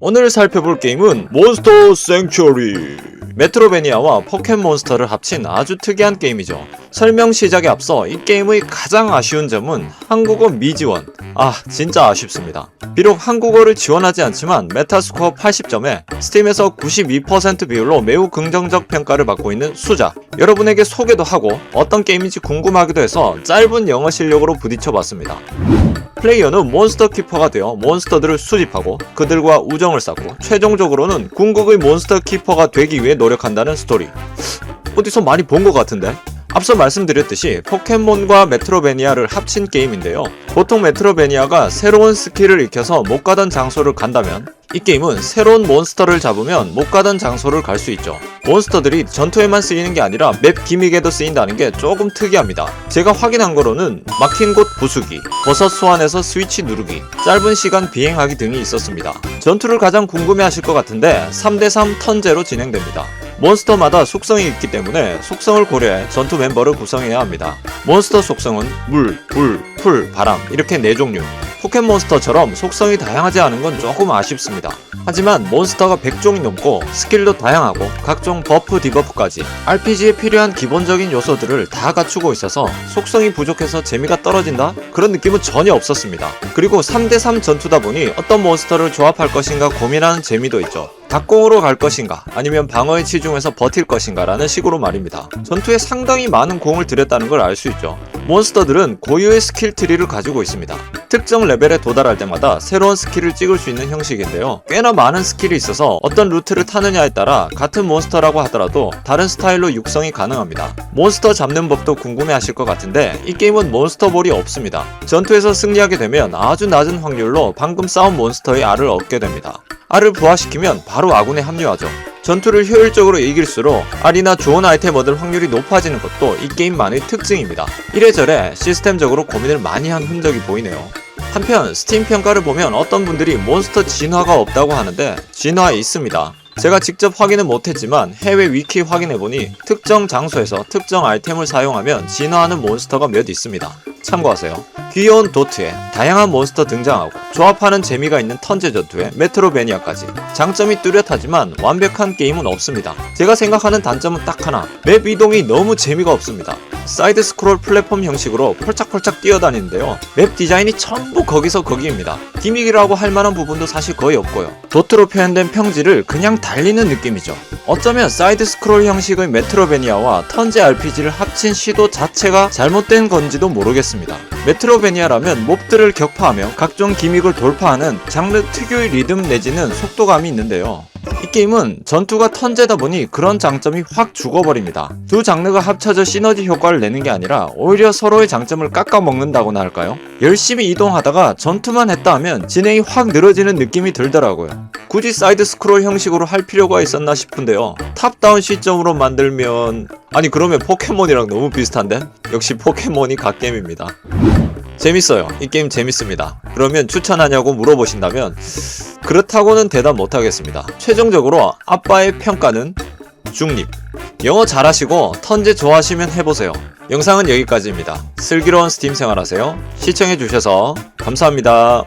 오늘 살펴볼 게임은 몬스터 생츄어리. 메트로베니아와 포켓몬스터를 합친 아주 특이한 게임이죠. 설명 시작에 앞서 이 게임의 가장 아쉬운 점은 한국어 미지원. 아 진짜 아쉽습니다. 비록 한국어를 지원하지 않지만 메타스코어 80점에 스팀에서 92% 비율로 매우 긍정적 평가를 받고 있는 수작. 여러분에게 소개도 하고 어떤 게임인지 궁금하기도 해서 짧은 영어 실력으로 부딪혀 봤습니다 플레이어는 몬스터 키퍼가 되어 몬스터들을 수집하고 그들과 우정을 쌓고 최종적으로는 궁극의 몬스터 키퍼가 되기 위해 노력한다는 스토리. 어디서 많이 본 것 같은데? 앞서 말씀드렸듯이 포켓몬과 메트로베니아를 합친 게임인데요. 보통 메트로베니아가 새로운 스킬을 익혀서 못 가던 장소를 간다면 이 게임은 새로운 몬스터를 잡으면 못 가던 장소를 갈 수 있죠. 몬스터들이 전투에만 쓰이는 게 아니라 맵 기믹에도 쓰인다는 게 조금 특이합니다. 제가 확인한 거로는 막힌 곳 부수기, 버섯 소환해서 스위치 누르기, 짧은 시간 비행하기 등이 있었습니다. 전투를 가장 궁금해 하실 것 같은데 3대3 턴제로 진행됩니다. 몬스터마다 속성이 있기 때문에 속성을 고려해 전투 멤버를 구성해야 합니다. 몬스터 속성은 물, 불, 풀, 바람 이렇게 네 종류. 포켓몬스터처럼 속성이 다양하지 않은 건 조금 아쉽습니다. 하지만 몬스터가 100종이 넘고 스킬도 다양하고 각종 버프 디버프까지 RPG에 필요한 기본적인 요소들을 다 갖추고 있어서 속성이 부족해서 재미가 떨어진다? 그런 느낌은 전혀 없었습니다. 그리고 3대3 전투다 보니 어떤 몬스터를 조합할 것인가 고민하는 재미도 있죠. 닭공으로 갈 것인가 아니면 방어에 치중해서 버틸 것인가 라는 식으로 말입니다. 전투에 상당히 많은 공을 들였다는 걸 알 수 있죠. 몬스터들은 고유의 스킬 트리를 가지고 있습니다. 특정 레벨에 도달할 때마다 새로운 스킬을 찍을 수 있는 형식인데요. 꽤나 많은 스킬이 있어서 어떤 루트를 타느냐에 따라 같은 몬스터라고 하더라도 다른 스타일로 육성이 가능합니다. 몬스터 잡는 법도 궁금해 하실 것 같은데 이 게임은 몬스터 볼이 없습니다. 전투에서 승리하게 되면 아주 낮은 확률로 방금 싸운 몬스터의 알을 얻게 됩니다. 알을 부화시키면 바로 아군에 합류하죠. 전투를 효율적으로 이길수록 알이나 좋은 아이템 얻을 확률이 높아지는 것도 이 게임만의 특징입니다. 이래저래 시스템적으로 고민을 많이 한 흔적이 보이네요. 한편 스팀 평가를 보면 어떤 분들이 몬스터 진화가 없다고 하는데 진화 있습니다. 제가 직접 확인은 못했지만 해외 위키 확인해보니 특정 장소에서 특정 아이템을 사용하면 진화하는 몬스터가 몇 있습니다. 참고하세요. 귀여운 도트에 다양한 몬스터 등장하고 조합하는 재미가 있는 턴제 전투에 메트로베니아까지 장점이 뚜렷하지만 완벽한 게임은 없습니다. 제가 생각하는 단점은 딱 하나 맵 이동이 너무 재미가 없습니다. 사이드 스크롤 플랫폼 형식으로 펄짝펄짝 뛰어다니는데요. 맵 디자인이 전부 거기서 거기입니다. 기믹이라고 할 만한 부분도 사실 거의 없고요. 도트로 표현된 평지를 그냥 달리는 느낌이죠. 어쩌면 사이드 스크롤 형식의 메트로베니아와 턴제 RPG를 합친 시도 자체가 잘못된 건지도 모르겠습니다. 메트로베니아라면 몹들을 격파하며 각종 기믹을 돌파하는 장르 특유의 리듬 내지는 속도감이 있는데요. 이 게임은 전투가 턴제다 보니 그런 장점이 확 죽어버립니다. 두 장르가 합쳐져 시너지 효과를 내는 게 아니라 오히려 서로의 장점을 깎아먹는다고나 할까요? 열심히 이동하다가 전투만 했다 하면 진행이 확 늘어지는 느낌이 들더라고요. 굳이 사이드 스크롤 형식으로 할 필요가 있었나 싶은데요. 탑다운 시점으로 만들면 아니 그러면 포켓몬이랑 너무 비슷한데? 역시 포켓몬이 갓겜입니다. 재밌어요. 이 게임 재밌습니다. 그러면 추천하냐고 물어보신다면 그렇다고는 대답 못하겠습니다. 최종적으로 아빠의 평가는 중립. 영어 잘하시고 턴제 좋아하시면 해보세요. 영상은 여기까지입니다. 슬기로운 스팀 생활하세요. 시청해주셔서 감사합니다.